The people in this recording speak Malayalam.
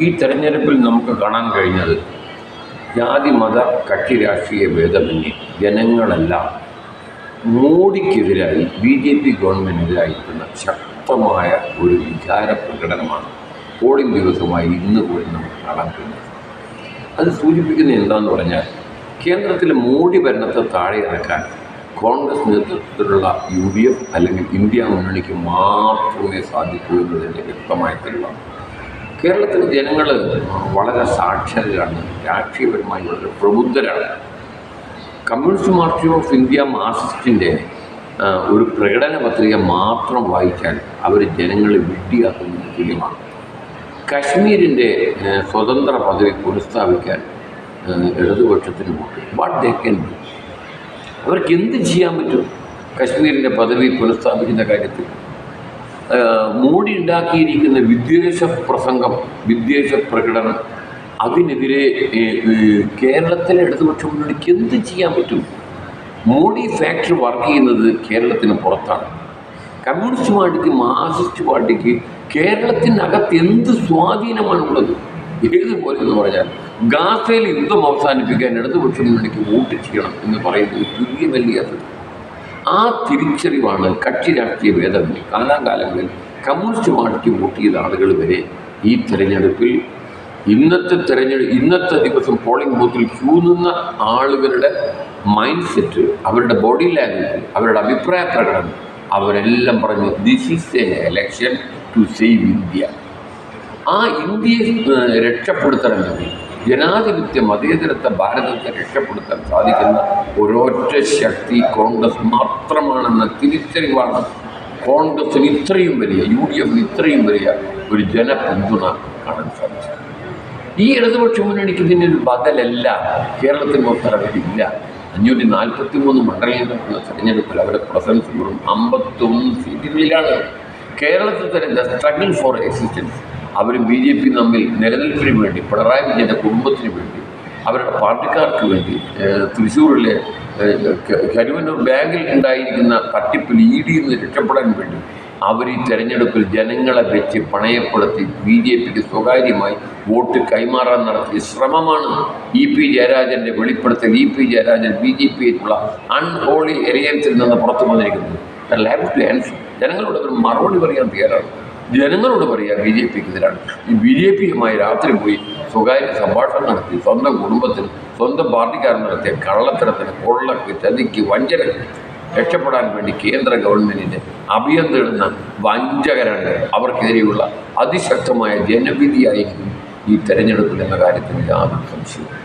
ഈ തെരഞ്ഞെടുപ്പിൽ നമുക്ക് കാണാൻ കഴിഞ്ഞത് ജാതി മത കക്ഷി രാഷ്ട്രീയ ഭേദമന്യേ ജനങ്ങളെല്ലാം മോഡിക്കെതിരായി ബി ജെ പി ഗവൺമെന്റിനായിരിക്കുന്ന ശക്തമായ ഒരു വിചാര പ്രകടനമാണ് പോളിംഗ് ദിവസമായി ഇന്ന് പോലും നമുക്ക് കാണാൻ കഴിയുന്നത് അത് സൂചിപ്പിക്കുന്നത് എന്താണെന്ന് പറഞ്ഞാൽ കേന്ദ്രത്തിലെ മോഡി ഭരണത്തെ താഴെ ഇറക്കാൻ കോൺഗ്രസ് നേതൃത്വത്തിലുള്ള യു ഡി എഫ് അല്ലെങ്കിൽ ഇന്ത്യ മുന്നണിക്ക് മാത്രമേ സാധിക്കൂ എന്നതിന്റെ വ്യക്തമായ തെളിവാണ്. കേരളത്തിലെ ജനങ്ങൾ വളരെ സാക്ഷരരാണ് രാഷ്ട്രീയപരമായി വളരെ പ്രബുദ്ധരാണ്. കമ്മ്യൂണിസ്റ്റ് പാർട്ടി ഓഫ് ഇന്ത്യ മാർക്സിസ്റ്റിന്റെ ഒരു പ്രകടന പത്രിക മാത്രം വായിച്ചാൽ അവർ ജനങ്ങളെ വിഡ്ഢിയാക്കുന്നതിന് തുല്യമാണ് കശ്മീരിന്റെ സ്വതന്ത്ര പദവി പുനഃസ്ഥാപിക്കാൻ ഇടതുപക്ഷത്തിന് ഇടതുപക്ഷത്തിന് വാട്ട്. ദേ കൻ അവർക്ക് എന്ത് ചെയ്യാൻ പറ്റും? കശ്മീരിന്റെ പദവി പുനഃസ്ഥാപിക്കുന്ന കാര്യത്തിൽ? ഉണ്ടാക്കിയിരിക്കുന്ന വിദ്വേഷ പ്രസംഗം വിദ്വേഷ പ്രകടനം അതിനെതിരെ കേരളത്തിലെ ഇടതുപക്ഷ മുന്നണിക്ക് എന്ത് ചെയ്യാൻ പറ്റും? മോഡി ഫാക്ടറി വർക്ക് ചെയ്യുന്നത് കേരളത്തിന് പുറത്താണ്. കമ്മ്യൂണിസ്റ്റ് പാർട്ടിക്ക് മാർക്സിസ്റ്റ് പാർട്ടിക്ക് കേരളത്തിനകത്ത് എന്ത് സ്വാധീനമാണുള്ളത്? ഏതുപോലെ എന്ന് പറഞ്ഞാൽ ഗാസയിൽ യുദ്ധം അവസാനിപ്പിക്കാൻ ഇടതുപക്ഷ മുന്നണിക്ക് വോട്ട് ചെയ്യണം എന്ന് പറയുന്നത് തുല്യ വലിയത് ആ തിരിച്ചറിവാണ് കക്ഷി രാഷ്ട്രീയ ഭേദമന്യേ കാലാകാലങ്ങളിൽ കമ്മ്യൂണിസ്റ്റ് പാർട്ടിക്ക് വോട്ട് ആളുകൾ വരെ ഈ തെരഞ്ഞെടുപ്പിൽ ഇന്നത്തെ തെരഞ്ഞെടുപ്പ് ഇന്നത്തെ ദിവസം പോളിംഗ് ബൂത്തിൽ ക്യൂ നിന്ന ആളുകളുടെ മൈൻഡ് സെറ്റ് അവരുടെ ബോഡി ലാംഗ്വേജ് അവരുടെ അഭിപ്രായ പ്രകടനം അവരെല്ലാം പറഞ്ഞു this is a election to save India ആ ഇന്ത്യയെ രക്ഷപ്പെടുത്തണമെങ്കിൽ ജനാധിപത്യ മതേതരത്വ ഭാരതത്തെ രക്ഷപ്പെടുത്താൻ സാധിക്കുന്ന ഒരൊറ്റ ശക്തി കോൺഗ്രസ് മാത്രമാണെന്ന തിരിച്ചറിവാണ്. കോൺഗ്രസിന് ഇത്രയും വലിയ യു ഡി എഫിന് ഇത്രയും വലിയ ഒരു ജനപിന്തുണ കാണാൻ സാധിച്ചത്. ഈ ഇടതുപക്ഷ മുന്നണിക്ക് ഇതിനൊരു ബദലല്ല. കേരളത്തിൽ മൊത്തമില്ല അഞ്ഞൂറ്റി നാൽപ്പത്തി മൂന്ന് മണ്ഡലങ്ങളിൽ നടക്കുന്ന തെരഞ്ഞെടുപ്പിൽ അവരുടെ പ്രസൻസ് വെറും അമ്പത്തൊന്ന് സീറ്റുകളിലാണ്. കേരളത്തിൽ തന്നെ ദ സ്ട്രഗിൾ ഫോർ എക്സിസ്റ്റൻസ് അവർ ബി ജെ പി തമ്മിൽ നിലനിൽപ്പിന് വേണ്ടി പിണറായി വിജയന്റെ കുടുംബത്തിന് വേണ്ടി അവരുടെ പാർട്ടിക്കാർക്ക് വേണ്ടി തൃശ്ശൂരിലെ കരുവന്നൂർ ബാങ്കിൽ ഉണ്ടായിരിക്കുന്ന തട്ടിപ്പിൽ ഇ ഡിയിൽ നിന്ന് രക്ഷപ്പെടാൻ വേണ്ടി അവർ ഈ തെരഞ്ഞെടുപ്പിൽ ജനങ്ങളെ വെച്ച് പണയപ്പെടുത്തി ബി ജെ പിക്ക് സ്വകാര്യമായി വോട്ട് കൈമാറാൻ നടത്തിയ ശ്രമമാണ് ഇ പി ജയരാജന്റെ വെളിപ്പെടുത്തൽ. E P Jayarajan B J പിയായിട്ടുള്ള unholy എലിയൻസിൽ നിന്ന് പുറത്തു വന്നിരിക്കുന്നത്. ജനങ്ങളോട് ഒരു മറുപടി പറയാൻ തയ്യാറാണ്. ജനങ്ങളോട് പറയുക ബി ജെ പിക്ക് എതിരാണ്. ഈ ബി ജെ പിയുമായി രാത്രി പോയി സ്വകാര്യ സംഭാഷണം നടത്തി സ്വന്തം കുടുംബത്തിന് സ്വന്തം പാർട്ടിക്കാരൻ നടത്തിയ കള്ളത്തരത്തിന് കൊള്ളക്ക് ചതിക്ക് വഞ്ചന രക്ഷപ്പെടാൻ വേണ്ടി കേന്ദ്ര ഗവൺമെന്റിന്റെ അഭയം വഞ്ചകരാണ് അവർക്കെതിരെയുള്ള അതിശക്തമായ ജനവിധിയായിരിക്കും ഈ തെരഞ്ഞെടുപ്പിൽ എന്ന കാര്യത്തിൽ യാതൊരു സംശയവും